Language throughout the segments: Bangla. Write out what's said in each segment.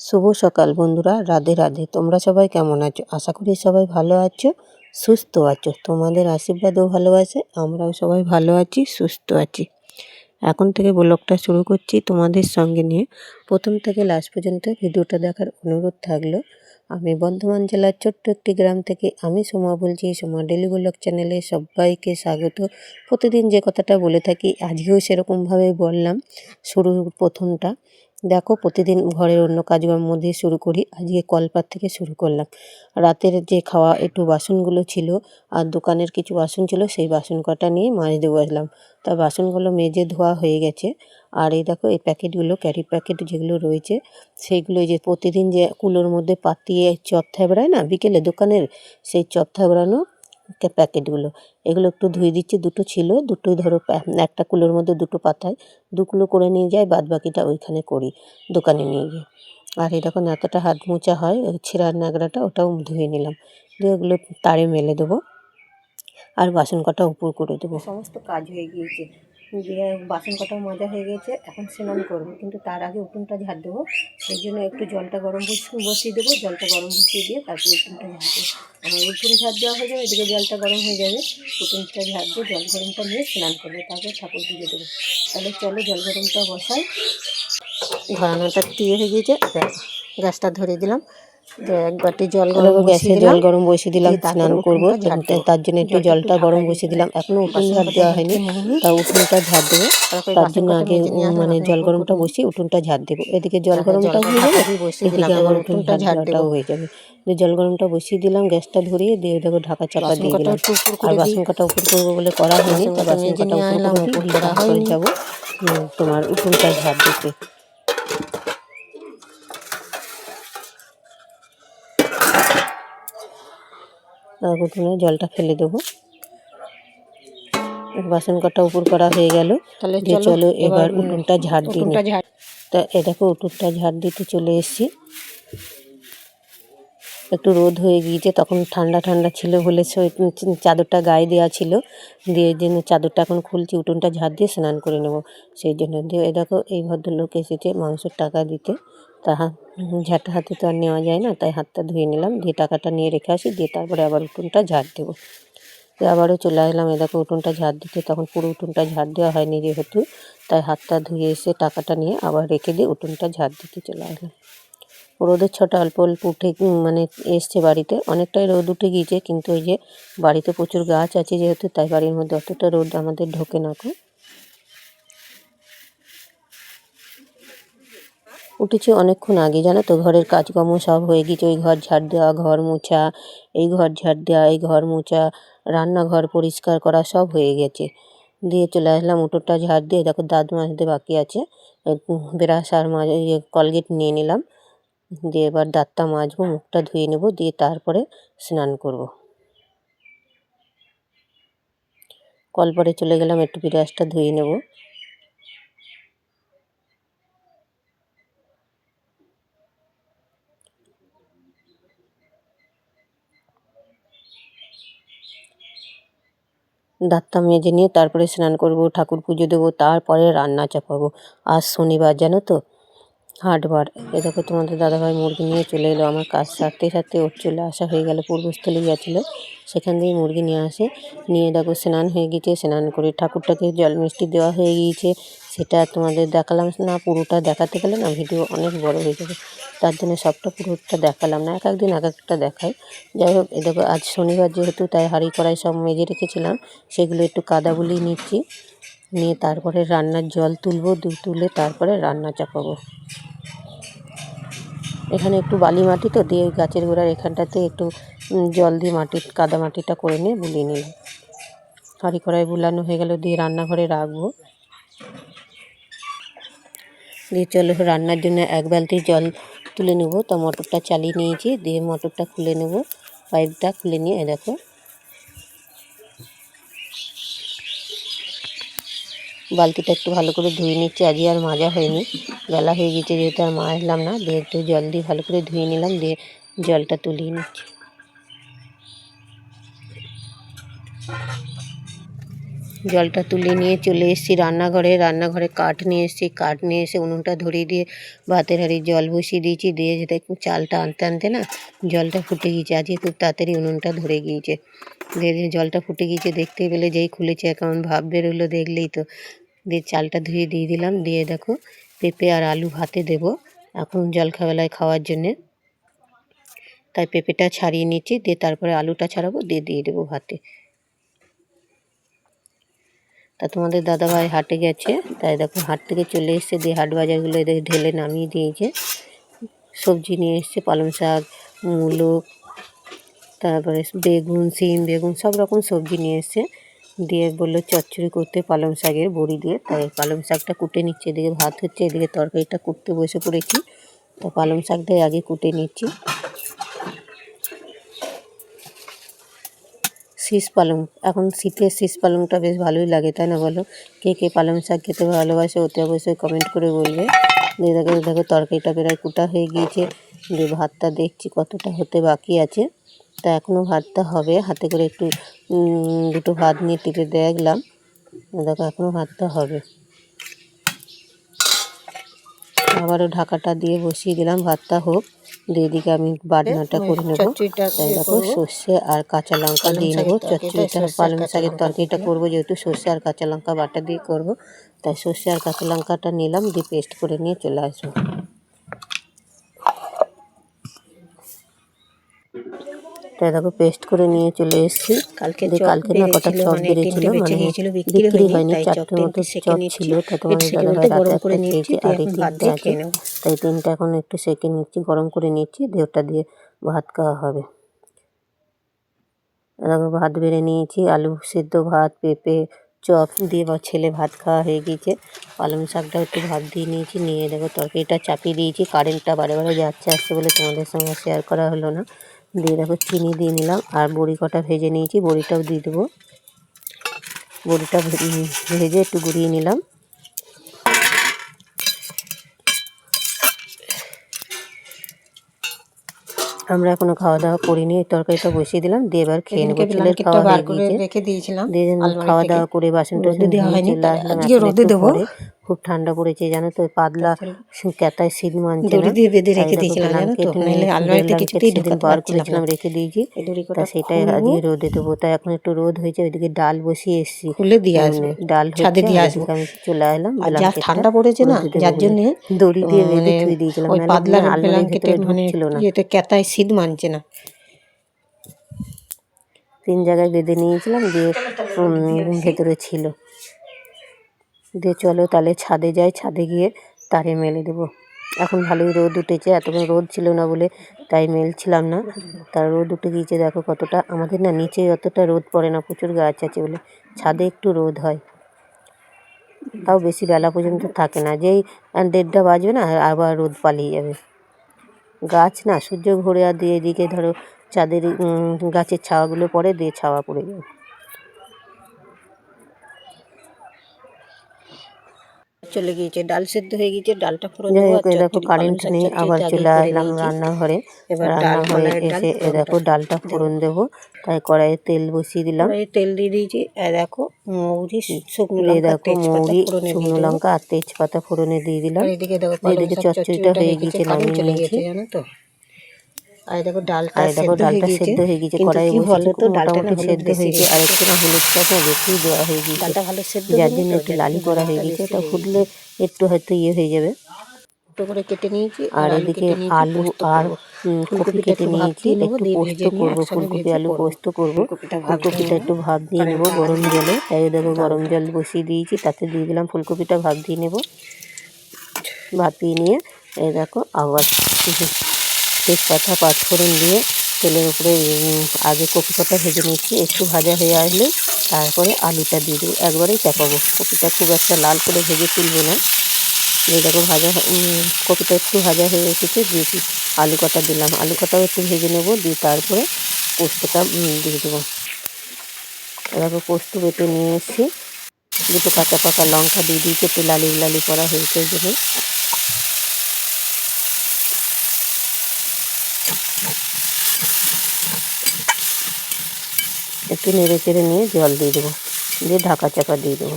শুভ সকাল বন্ধুরা, রাধে রাধে। তোমরা সবাই কেমন আছো? আশা করি সবাই ভালো আছো, সুস্থ আছো। তোমাদের আশীর্বাদও ও ভালোবাসে আমরাও সবাই ভালো আছি, সুস্থ আছি। এখন থেকে ব্লগটা শুরু করছি তোমাদের সঙ্গে নিয়ে। প্রথম থেকে লাস্ট পর্যন্ত ভিডিওটা দেখার অনুরোধ থাকল, আমি বর্ধমান জেলার ছোট্ট একটি গ্রাম থেকে আমি সোমা বলছি, সোমা ডেলি ব্লগ চ্যানেলে সবাইকে স্বাগত। প্রতিদিন যে কথাটা বলে থাকি, আজকেও সেরকমভাবে বললাম, শুরুর প্রথমটা। দেখো, প্রতিদিন ঘরের অন্য কাজকর্ম দিয়ে শুরু করি। আজকে কলপাত থেকে শুরু করলাম। রাতের যে খাওয়া, একটু বাসনগুলো ছিল আর দোকানের কিছু বাসন ছিল, সেই বাসন কটা নিয়ে মাজতে বসলাম তা বাসনগুলো মেজে ধোয়া হয়ে গেছে। আর এই দেখো, এই প্যাকেটগুলো, ক্যারি প্যাকেট যেগুলো রয়েছে, সেইগুলো যে প্রতিদিন যে কুলোর মধ্যে পাতিয়ে চপ থাবড়ায় না, বিকেলে দোকানের সেই চপ থাবড়ানো প্যাকেটগুলো। এগুলো একটু ধুয়ে দিচ্ছি, দুটো ছিল, দুটোই ধরো একটা কুলোর মধ্যে দুটো পাতায়, দু কুলো করে নিয়ে যাই, বাদ বাকিটা ওইখানে করি, দোকানে নিয়ে গিয়ে। আর এরকম এতটা হাত মোচা হয়, ওই ছেঁড়ার নাগড়াটা ওটাও ধুয়ে নিলাম। দিয়ে ওগুলো তারে মেলে দেবো, আর বাসন কটা উপর করে দেবো। সমস্ত কাজ হয়ে গিয়েছে। বাসন কটাও মাজা হয়ে গেছে, এখন স্নান করব। কিন্তু তার আগে উঠোনটা ঝাড় দেবো। সেই জন্য একটু জলটা গরম বসিয়ে দেবো, জলটা গরম বসিয়ে দিয়ে তারপরে উঠোনটা ঝাড় দেবো। আমার উঠোন ঝাড় দেওয়া হয়ে যাবে, এদিকে জলটা গরম হয়ে যাবে। উঠোনটা ঝাড় দিয়ে জল গরমটা নিয়ে স্নান করব, তারপর ঠাকুর পুজো দেবো। তাহলে চলো জল গরমটা বসাই। ধরানোটা দিয়ে হয়ে গিয়েছে গ্যাসটা ধরে দিলাম। দিয়ে এক বাটি জল গরম গ্যাসে জল গরম বসিয়ে দিলাম স্নান করব। তার জন্য একটু জলটা গরম বসিয়ে দিলাম। এখনও উঠোন ঝাড় দেওয়া হয়নি। তা উঠোনটা ঝাড় দেবো। তার জন্য আগে মানে জল গরমটা বসিয়ে উঠোনটা ঝাড় দেবো। এদিকে জল গরমটা হয়ে যাবে এদিকে আমার উঠোনটা ঝাড়টাও হয়ে যাবে। জল গরমটা বসিয়ে দিলাম গ্যাসটা ধরিয়ে দিয়ে দেখো ঢাকা চাপা দিয়ে দিলাম। আর বাসন কাটা উপর করব বলে করা হয়নি তা বাসন কাটা উপর করা যাব তোমার উঠোনটা ঝাড় দিতে। উঠোনে জলটা ফেলে দেবো। বাসন কটা উপর করা হয়ে গেল। তাহলে দিয়ে চলো এবার উঠোনটা ঝাড় দিই তা এ দেখো উঠোনটা ঝাড় দিতে চলে এসেছি। একটু রোদ হয়ে গিয়েছে তখন ঠান্ডা ঠান্ডা ছিল বলে চাদরটা গায়ে দেওয়া ছিল। দিয়ে জন্য চাদরটা এখন খুলছি উঠোনটা ঝাড় দিয়ে স্নান করে নেব। সেই জন্য দিয়ে এ দেখো এই ভদ্রলোক এসেছে মাংসের টাকা দিতে। তা ঝাঁটা হাতে তো আর নেওয়া যায় না, তাই হাতটা ধুয়ে নিলাম দিয়ে টাকাটা নিয়ে রেখে আসি, দিয়ে তারপরে আবার উঠোনটা ঝাড় দেবো। আবারও চলে আসলাম দেখো উঠোনটা ঝাড় দিতে, তখন পুরো উঠোনটা ঝাড় দেওয়া হয়নি যেহেতু, তাই হাতটা ধুয়ে এসে টাকাটা নিয়ে আবার রেখে দিয়ে উঠোনটা ঝাড় দিতে চলে আসলাম। রোদের ছটা অল্প অল্প উঠে মানে এসছে বাড়িতে, অনেকটাই রোদ উঠে গিয়েছে, কিন্তু ওই যে বাড়িতে প্রচুর গাছ আছে যেহেতু, তাই বাড়ির মধ্যে অতটা রোদ আমাদের ঢোকে না উঠেছি অনেকক্ষণ আগে, জানো তো? ঘরের কাজকর্ম সব হয়ে গিয়েছে ওই ঘর ঝাড় দেওয়া, ঘর মোছা, এই ঘর ঝাড় দেওয়া, এই ঘর মোছা, রান্নাঘর পরিষ্কার করা সব হয়ে গেছে। দিয়ে চলে আসলাম, উঠোনটা ঝাড় দিয়ে, দেখো দাঁত মাজতে বাকি আছে। ব্রাশ আর মাজ ইয়ে কলগেট নিয়ে নিলাম। দিয়ে এবার দাঁতটা মাজবো, মুখটা ধুয়ে নেব, দিয়ে তারপরে স্নান করব। কলপারে চলে গেলাম, একটু ব্রাশটা ধুয়ে নেব। দাঁতটা মেজে নিয়ে তারপরে স্নান করব, ঠাকুর পুজো দেবো, তারপরে রান্না চাপাবো। আর শনিবার জানো তো? হাটবার। এ দেখো তোমাদের দাদাভাই মুরগি নিয়ে চলে এলো। আমার কাজ সারতে সারতে ওর চলে আসা হয়ে গেল পূর্বস্থলে গিয়েছিল সেখান থেকে মুরগি নিয়ে আসে। নিয়ে দেখো স্নান হয়ে গিয়েছে। স্নান করে ঠাকুরটাকে জল মিষ্টি দেওয়া হয়ে গিয়েছে। সেটা তোমাদের দেখালাম না, পুরোটা দেখাতে গেলে না, ভিডিও অনেক বড় হয়ে যাবে। তার জন্য সবটা পুরোটা দেখালাম না, এক একদিন এক একটা দেখাই। যাই হোক, এ দেখো আজ শনিবার যেহেতু, তাই হাঁড়ি কড়াই সব মেজে রেখেছিলাম। সেগুলো একটু কাদা বুলিয়ে নিচ্ছি। নিয়ে তারপরে রান্নার জল তুলবো, দু, তুলে তারপরে রান্না চাপাবো। এখানে একটু বালি মাটি তো, দিয়ে ওই গাছের গোড়ার এখানটাতে একটু জল দিয়ে মাটি, কাদা মাটিটা করে নিয়ে বুলিয়ে নিলাম। হাঁড়ি কড়াই বুলানো হয়ে গেল, দিয়ে রান্নাঘরে রাখব। দিয়ে চলো রান্নার জন্য এক বালতি জল তুলে নেব। তো মোটরটা চালিয়ে নিয়েছি, দিয়ে মোটরটা খুলে নেব, পাইপটা খুলে নিয়ে দেখো। বালতিটা একটু ভালো করে ধুয়ে নিচ্ছি আজকে আর মাজা হয়নি। বেলা হয়ে গেছে যেহেতু আর মাজলাম না, দিয়ে একটু জল দিয়ে ভালো করে ধুয়ে নিলাম, দিয়ে জলটা তুলিয়ে নিচ্ছি। জলটা তুলে নিয়ে চলে এসেছি রান্নাঘরে রান্নাঘরে কাঠ নিয়ে এসেছি, কাঠ নিয়ে এসে উনুনটা ধরিয়ে দিয়ে ভাতের হাঁড়ি জল বসিয়ে দিয়েছি, দিয়ে একটু চালটা আনতে আনতে না জলটা ফুটে গিয়েছে আজকে খুব তাড়াতাড়ি উনুনটা ধরে গিয়েছে। দিয়ে জলটা ফুটে গিয়েছে দেখতে পেলে যেই খুলেছে কেমন ভাব বেরোলো দেখলেই তো। দিয়ে চালটা ধুয়ে দিয়ে দিলাম। দিয়ে দেখো, পেঁপে আর আলু ভাতে দেবো এখন জলখাবেলায় খাওয়ার জন্যে। তাই পেঁপেটা ছাড়িয়ে নিচ্ছি, দিয়ে তারপরে আলুটা ছাড়াবো, দিয়ে দিয়ে দেবো ভাতে। তা তোমাদের দাদাভাই হাটে গেছে, তাই দেখো হাট থেকে চলে এসছে, দিয়ে হাট বাজারগুলো এদের ঢেলে নামিয়ে দিয়েছে। সবজি নিয়ে এসছে, পালং শাক, মূলো, তারপরে বেগুন, সিম, বেগুন, সব রকম সবজি নিয়ে এসছে। দিয়ে বলল, চচ্চড়ি করতে পালং শাকের বড়ি দিয়ে। তাই পালং শাকটা কুটে নিচ্ছে, এদিকে ভাত হচ্ছে, এদিকে তরকারিটা কুটতে বসে পড়েছি। তা পালং শাকটাই আগে কুটে নিচ্ছি। শীষ পালং, এখন শীতের শীষ পালংটা বেশ ভালোই লাগে, তাই না বলো? কে কে পালং শাক খেতে ভালোবাসে ওতে অবশ্যই কমেন্ট করে বলবে। দেখো দেখো, তরকারিটা প্রায় কুটা হয়ে গিয়েছে। দিয়ে ভাতটা দেখছি কতটা হতে বাকি আছে। তা এখনও ভাতটা হবে। হাতে করে একটু দুটো ভাত নিয়ে টিপে দেখলাম দেখো এখনও ভাতটা হবে। আবারও ঢাকাটা দিয়ে বসিয়ে দিলাম ভাতটা হোক। দিয়ে এদিকে আমি বাটনাটা করে নেব। তাই দেখো সর্ষে আর কাঁচা লঙ্কা দিয়ে নেব। চচ্চড়িটা পালং শাকের তরকারিটা করব যেহেতু সর্ষে আর কাঁচা লঙ্কা বাটা দিয়ে করব। তাই সর্ষে আর কাঁচা লঙ্কাটা নিলাম দিয়ে পেস্ট করে নিয়ে চলে আসব। তাই দেখো পেস্ট করে নিয়ে চলে এসেছি। কালকে কালকে না কটা চপ বেরিয়েছিল মানে বিক্রি হয়নি চারটে মতো চপ ছিল তা আর এই তিনটে আছে। তাই তিনটা এখন একটু সেকে নিচ্ছি গরম করে নিচ্ছি দিয়ে ওটা দিয়ে ভাত খাওয়া হবে। দেখো ভাত বেড়ে নিয়েছি আলু সেদ্ধ ভাত পেঁপে চপ দিয়ে বা ছেলে ভাত খাওয়া হয়ে গিয়েছে। পালং শাকটা একটু ভাত দিয়ে নিয়েছি নিয়ে দেখো তরকারিটা চাপিয়ে দিয়েছি কারেন্টটা বারে বারে যাচ্ছে আসছে বলে তোমাদের সঙ্গে শেয়ার করা হলো না। দিয়ে দেখো চিনি দিয়ে নিলাম। আর বড়ি কটা ভেজে নিয়েছি বড়িটাও দিয়ে দেবো। বড়িটা ভেজে একটু গুঁড়িয়ে নিলাম। আমরা এখনও খাওয়া দাওয়া করিনি তরকারিটা বসিয়ে দিলাম। দিয়ে এবার খেয়ে নেব ছেলের খাওয়া হয়ে গিয়েছে। রেখে দিয়েছিলাম দিয়ে খাওয়া দাওয়া করে বাসন টাসন দেওয়া এখন রোদে দেবো। খুব ঠান্ডা পড়েছে জানো তো পাতলা ক্যাতায় শীত মানছে দড়ি দিয়ে বেঁধে রেখে দিয়েছিলাম জানো তো নাহলে আলমারিতে কিছুতেই ঢোকাতে বার করেছিলাম রেখে দিয়েছি। তা সেটাই আজকে রোদে দেবো তাই এখন একটু রোদ হয়েছে ওইদিকে ডাল বসিয়ে এসেছি। খুলে দিয়ে মানে আসব ডাল ছাদে দিয়ে আসব। আমি চলে এলাম যা ঠান্ডা পড়েছে না যার। জন্যে দড়ি দিয়ে বেঁধে মানে থুয়ে দিয়েছিলাম ওই পাতলা না আলমারির মানে ইয়েতে ক্যাতায় শীত মানছে না। তিন জায়গায় বেঁধে নিয়েছিলাম দিয়ে ভেতরে ছিল। দিয়ে চলো তাহলে ছাদে যাই, ছাদে গিয়ে তারে মেলে দেবো। এখন ভালোই রোদ উঠেছে, এতক্ষণ রোদ ছিল না বলে তাই মেলছিলাম না। তার রোদ উঠে গিয়েছে, দেখো কতটা, আমাদের না নিচে অতটা রোদ পড়ে না, প্রচুর গাছ আছে বলে। ছাদে একটু রোদ হয়। তাও বেশি বেলা পর্যন্ত থাকে না, যেই দেড়টা বাজবে না, আবার রোদ পালিয়ে যাবে। গাছ না সূর্য ঘোরে আর দিয়ে এদিকে ধরো, চাঁদের গাছের ছাওয়াগুলো পড়ে, দিয়ে ছাওয়া পড়ে যায়। চলে গিয়েছে ডাল সেদ্ধ হয়ে গিয়েছে ডালটা ফোড়ন দেখো কারেন্ট নেই আবার চলে আসলাম। রান্নাঘরে রান্নাঘরে এসে এ দেখো ডালটা ফোড়ন দেবো তাই কড়াইয়ে তেল বসিয়ে দিলাম। তেল দিয়ে দিয়েছি আর দেখো মৌরি শুকনো লঙ্কা দেখো মৌরি শুকনো লঙ্কা আর তেজপাতা ফোড়নে দিয়ে দিলাম। এদিকে চচ্চড়িটা হয়ে গিয়েছে নামিয়ে নিয়েছি জানো তো। আর দেখো ডালটা দেখো সেদ্ধ হয়ে ডালটা সেদ্ধ হয়ে গিয়েছে কিন্তু কড়াইয়ে বসে তো মোটামুটি সেদ্ধ হয়েছে। গেছে। আর একটু না হলুদটা বেশি দেওয়া হয়ে গিয়েছে। ডালটা ভালো সেদ্ধ যার জন্য একটু লালি করা হয়ে গেছে ওটা ফুটলে একটু হয়তো ইয়ে হয়ে যাবে। করে কেটে নিয়েছি আর এদিকে আলু আর করব। উম, কপি কেটে নিয়েছি একটু পোস্ত করব ফুলকপি আলু পোস্ত করব ফুলকপিটা। একটু ভাপ দিয়ে নেব গরম জলে। তাই দেখো গরম জল বসিয়ে দিয়েছি তাতে দিয়ে দিলাম ফুলকপিটা ভাপ দিয়ে নেব। ভাপিয়ে নিয়ে এই দেখো আবার তেজপাতা, পাঁচফোড়ন দিয়ে তেলের উপরে আগে কপি কটা ভেজে নিচ্ছি একটু ভাজা হয়ে আসলে তারপরে আলুটা দিয়ে দেবো। একবারেই চাপাবো কপিটা খুব একটা লাল করে ভেজে তুলবো না। দেখো ভাজা কপিটা একটু ভাজা হয়ে এসেছে দিয়েছি আলু কটা দিলাম। আলু কটাও একটু ভেজে নেব, দিয়ে তারপরে পোস্তটা দিয়ে দেবো। দেখো পোস্ত বেটে নিয়ে এসেছি। দুটো কাঁচা পাকা লঙ্কা দিয়ে দিয়েছি, একটু লালি লালি করা হয়েছে ওই জন্য একটু নেড়ে চেড়ে নিয়ে জল দিয়ে দেবো। দিয়ে ঢাকা চাকা দিয়ে দেবো।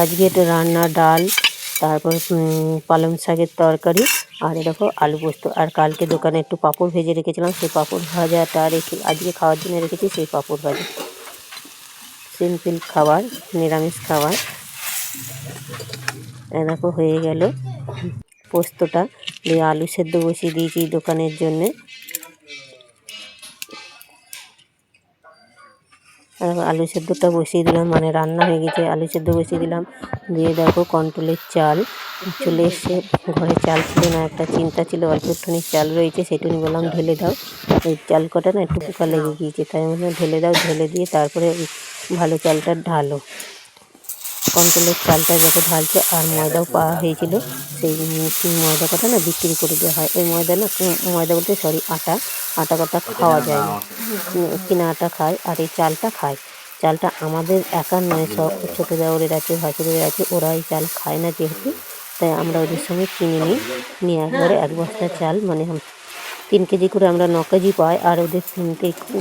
আজকে এটা রান্না ডাল, তারপর পালং শাকের তরকারি, আর এ দেখো আলু পোস্ত। আর কালকে দোকানে একটু পাঁপড় ভেজে রেখেছিলাম, সেই পাঁপড় ভাজাটা রেখে, আজকে খাওয়ার জন্য রেখেছি সেই পাঁপড় ভাজা। সিম্পল খাবার, নিরামিষ খাবার। এ দেখো হয়ে গেল। পোস্তটা দিয়ে আলু সেদ্ধ বসিয়ে দিয়েছি দোকানের জন্যে। আলু সেদ্ধটা বসিয়ে দিলাম মানে রান্না হয়ে গেছে, আলু সেদ্ধ বসিয়ে দিলাম। দিয়ে দেখো কন্ট্রোলের চাল চলে এসে ঘরে চাল ছিল না, একটা চিন্তা ছিল অল্প একটুখানি চাল রয়েছে সেটুকুনি বললাম, ঢেলে দাও। ওই চাল কটা না, একটু পোকা লেগে গিয়েছে, তাই আমি ঢেলে দাও। ঢেলে দিয়ে তারপরে ভালো চালটা ঢালো। কন্ট্রোলের চালটা যত ঢালছে আর ময়দাও পাওয়া হয়েছিল। সেই ময়দা কটা না বিক্রি করে দেওয়া হয়। ওই ময়দা না ময়দা বলতে সরি আটা। আটা কটা খাওয়া যায়। না কিনা আটা খায় আর এই চালটা খায়। চালটা আমাদের একার নয় সব ছোটো দেওরের আছে ভাসুরের আছে ওরা এই চাল খায় না যেহেতু। তাই আমরা ওদের সঙ্গে কিনে নিই। নিয়ে একবারে এক বস্তা চাল মানে তিন কেজি করে আমরা ন কেজি পাই। আর ওদের তিন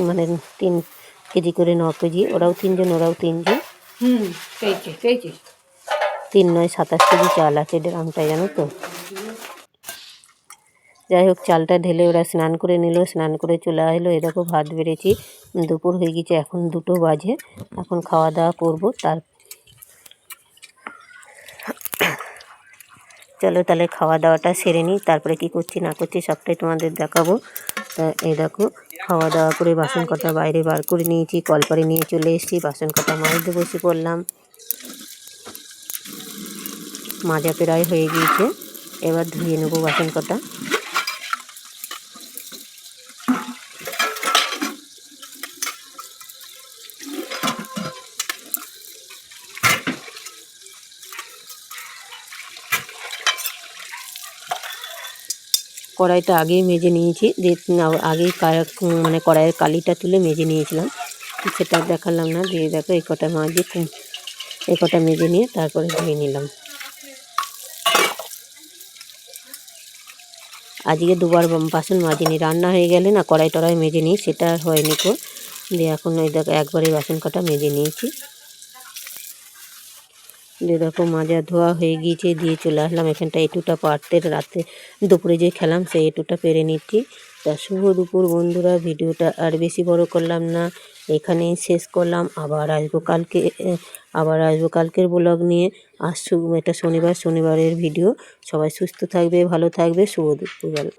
মানে তিন কেজি করে ন কেজি। ওরাও তিনজন ওরাও তিনজন। হুম তিন নয় সাতাশ কেজি চাল আছে ড্রামটায় জানো তো। যাই হোক, চালটা ঢেলে ওরা স্নান করে নিল, স্নান করে চলে আসলো। এরকম ভাত বেড়েছি, দুপুর হয়ে গেছে, এখন দুটো বাজে। এখন খাওয়া দাওয়া করব, তার চলো তাহলে খাওয়া দাওয়াটা সেরে নিই, তারপরে কি করছি না করছি সবটাই তোমাদের দেখাবো। তা এই দেখো খাওয়া দাওয়া করে বাসন কটা বাইরে বার করে নিয়েছি, কলপারে নিয়ে চলে এসেছি বাসন কটা মাজতে বসে পড়লাম। মাজা প্রায় হয়ে গিয়েছে, এবার ধুয়ে নেব বাসন কটা কড়াইটা আগেই মেজে নিয়েছি না- আগেই মানে কড়াইয়ের কালিটা তুলে মেজে নিয়েছিলাম। সেটা দেখালাম না, দিয়ে দেখো এই কটা মাঝে এই কটা মেজে নিয়ে তারপরে ধুয়ে নিলাম। আজকে দুবার বাসন মাজিনি, রান্না হয়ে গেলে না কড়াই টড়াই মেজে নিই, সেটা হয়নি কো দিয়ে এখন ওই দেখো একবারই বাসন কটা মেজে নিয়েছি। দিয়ে দেখো মাজা ধোয়া হয়ে গিয়েছে, দিয়ে চলে আসলাম এখানটা এটুটা পারতে রাতে দুপুরে যে খেলাম, সেই এটুটা পেরে নিচ্ছি। তা শুভ দুপুর বন্ধুরা, ভিডিওটা আর বেশি বড় করলাম না। এখানেই শেষ করলাম। আবার আসব কালকে আবার আসব কালকের ব্লগ নিয়ে। শু- এটা শনিবার, শনিবারের ভিডিও। সবাই সুস্থ থাকবে, ভালো থাকবে। শুভ দুপুরবেলা